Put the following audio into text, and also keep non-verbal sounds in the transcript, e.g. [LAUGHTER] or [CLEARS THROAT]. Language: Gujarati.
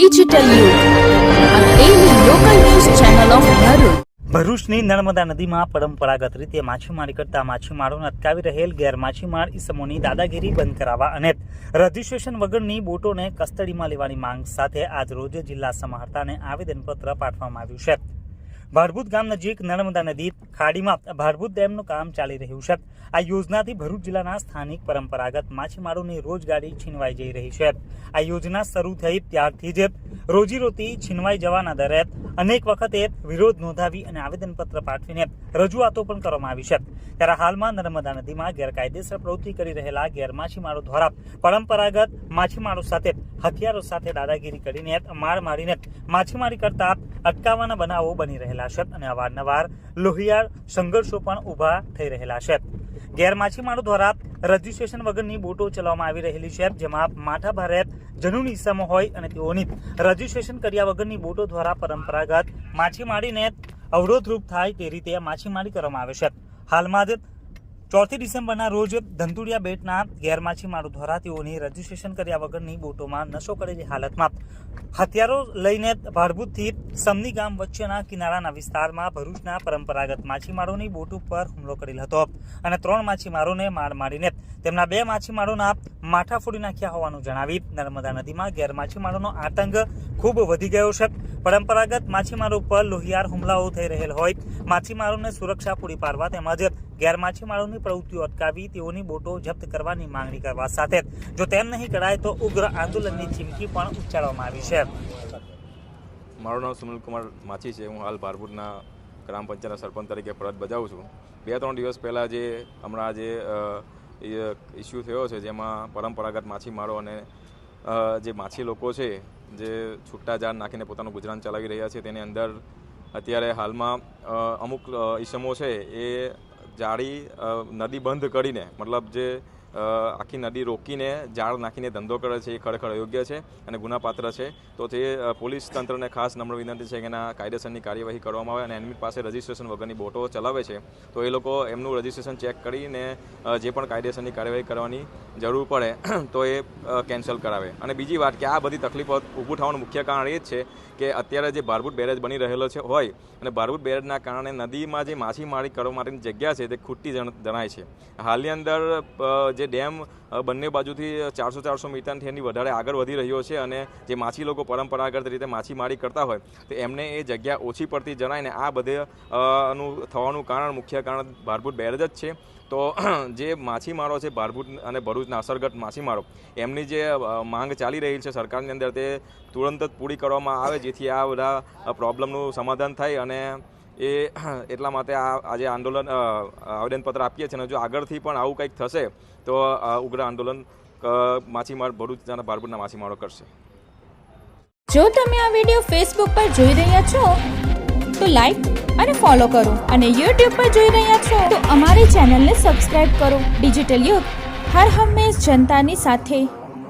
ડિજિટલ ભરૂચની નર્મદા નદીમાં પરંપરાગત રીતે માછીમારી કરતા માછીમારોને અટકાવી રહેલ ગેરમાછીમાર ઇસમોની દાદાગીરી બંધ કરાવવા અને રજીસ્ટ્રેશન વગરની બોટોને કસ્ટડીમાં લેવાની માંગ સાથે આજરોજ જિલ્લા સમાહર્તાને આવેદનપત્ર પાઠવવામાં આવ્યું છે. ભાડભૂત ગામ નજીક નર્મદા નદી ખાડીમાં ભારભૂત ડેમનું કામ ચાલી રહ્યું છે. આ યોજનાથી ભરૂચ જિલ્લાના સ્થાનિક પરંપરાગત માછીમારોની રોજગારી છીનવાઈ જઈ રહી છે. આ યોજના શરૂ થઈ ત્યારથી જ રોજીરોટી છીનવાઈ જવાના દરે અનેક વખતે વિરોધ નોંધાવી અને આવેદનપત્ર પાઠવીને રજૂઆતો પણ કરવામાં આવી છે. ત્યારે હાલમાં નર્મદા નદીમાં ગેરકાયદેસર પ્રવૃત્તિ કરી રહેલા ગેરમાછીમારો દ્વારા પરંપરાગત માછીમારો સાથે હથિયારો સાથે દાદાગીરી કરીને માર મારીને માછીમારી કરતા અટકાવવાના બનાવો બની રહેલા છે અને અવારનવાર લોહિયાળ સંઘર્ષો પણ ઊભા થઈ રહેલા છે. ગેરમાછીમારો દ્વારા રજીસ્ટ્રેશન વગરની બોટો ચલાવવામાં આવી રહેલી છે. જેમાં માથા ભારે જનુની ઇસમો હોય અને તેઓની રજીસ્ટ્રેશન કર્યા વગરની બોટો દ્વારા પરંપરાગત માછીમારીને અવરોધરૂપ થાય તે રીતે માછીમારી કરવામાં આવે છે. હાલમાં જ ચોથી ડિસેમ્બરના રોજ ધંધુડિયા બેટના ગેરમાછીમારો દ્વારા તેઓની રજીસ્ટ્રેશન કર્યા વગરની બોટોમાં નશો કરેલી હાલતમાં હથિયારો લઈને ભાડભૂતથી સમની ગામ વચ્ચેના કિનારાના વિસ્તારમાં ભરૂચના પરંપરાગત માછીમારોની બોટ ઉપર હુમલો કરેલ હતો અને ત્રણ માછીમારોને માર મારીને તેમના બે માછીમારોના માથા ફોડી નાખ્યા હોવાનું જણાવી નર્મદા નદીમાં ગેરમાછીમારોનો આતંક ખૂબ વધી ગયો છે. પરંપરાગત માછીમારો ઉપર લોહિયાર હુમલાઓ થઈ રહેલ હોય, માછીમારોને સુરક્ષા પૂરી પાડવા તેમજ ગેરમાછીમારોની પ્રવૃત્તિઓ અટકાવી તેઓની બોટો જપ્ત કરવાની માંગણી કરવા સાથે જો. તેમ નહીં કરાય તો ઉગ્ર આંદોલનની ચીમકી પણ ઉચ્ચારવામાં આવી છે. મારું નામ સુનિલ કુમાર માછી છે. હું હાલ ભારપુરના ગ્રામ પંચાયતના સરપંચ તરીકે ફરજ બજાવું છું. બે ત્રણ દિવસ પહેલાં જે હમણાં જે ઇસ્યુ થયો છે, જેમાં પરંપરાગત માછીમારો અને જે માછી લોકો છે, જે છૂટા જાળ નાખીને પોતાનું ગુજરાન ચલાવી રહ્યા છે, તેની અંદર અત્યારે હાલમાં અમુક ઇસમો છે, એ જાળી નદી બંધ કરીને મતલબ જે આખી નદી રોકીને જાળ નાખીને ધંધો કરે છે, એ ખરેખર અયોગ્ય છે અને ગુનાપાત્ર છે. તો તે પોલીસ તંત્રને ખાસ નમ્ર વિનંતી છે કે એના કાયદેસરની કાર્યવાહી કરવામાં આવે અને એમની પાસે રજિસ્ટ્રેશન વગરની બોટો ચલાવે છે, તો એ લોકો એમનું રજિસ્ટ્રેશન ચેક કરીને જે પણ કાયદેસરની કાર્યવાહી કરવાની જરૂર પડે, તો એ કેન્સલ કરાવે. અને બીજી વાત કે આ બધી તકલીફો ઊભું થવાનું મુખ્ય કારણ એ જ છે કે અત્યારે જે ભારભૂત બેરેજ બની રહેલો છે હોય, અને ભારભૂત બેરેજના કારણે નદીમાં જે માછીમારી કરવા માટેની જગ્યા છે તે ખૂટતી જણ- જણાય છે. હાલની અંદર જે ડેમ બંને બાજુથી ચારસો ચારસો મીટરથી એની વધારે આગળ વધી રહ્યો છે અને જે માછી લોકો પરંપરાગત રીતે માછીમારી કરતા હોય, તો એમને એ જગ્યા ઓછી પડતી જણાયને આ બધે નું થવાનું કારણ, મુખ્ય કારણ ભારભૂત બેરેજ જ છે. તો જે માછીમારો છે ભારભૂત અને ભરૂચના અસરગત માછીમારો, એમની જે માંગ ચાલી રહી છે સરકારની અંદર તે તુરંત જ પૂરી કરવામાં આવે, જેથી આ બધા પ્રોબ્લેમનું સમાધાન થાય અને એ [CLEARS THROAT] એટલા માટે આ આજે આંદોલન આવેદનપત્ર આપીએ છીએ અને જો આગળથી પણ આવું કંઈક થશે, તો ઉગ્ર આંદોલન માછીમાર ભરૂચના ભારભૂતના માછીમારો કરશે. જો તમે આ વીડિયો ફેસબુક પર જોઈ રહ્યા છો, તો લાઈક અને ફોલો કરો અને યુટ્યુબ પર જોઈ રહ્યા છો, તો અમારી ચેનલને સબસ્ક્રાઇબ કરો. ડિજિટલ યુગ હર હંમેશ જનતાની સાથે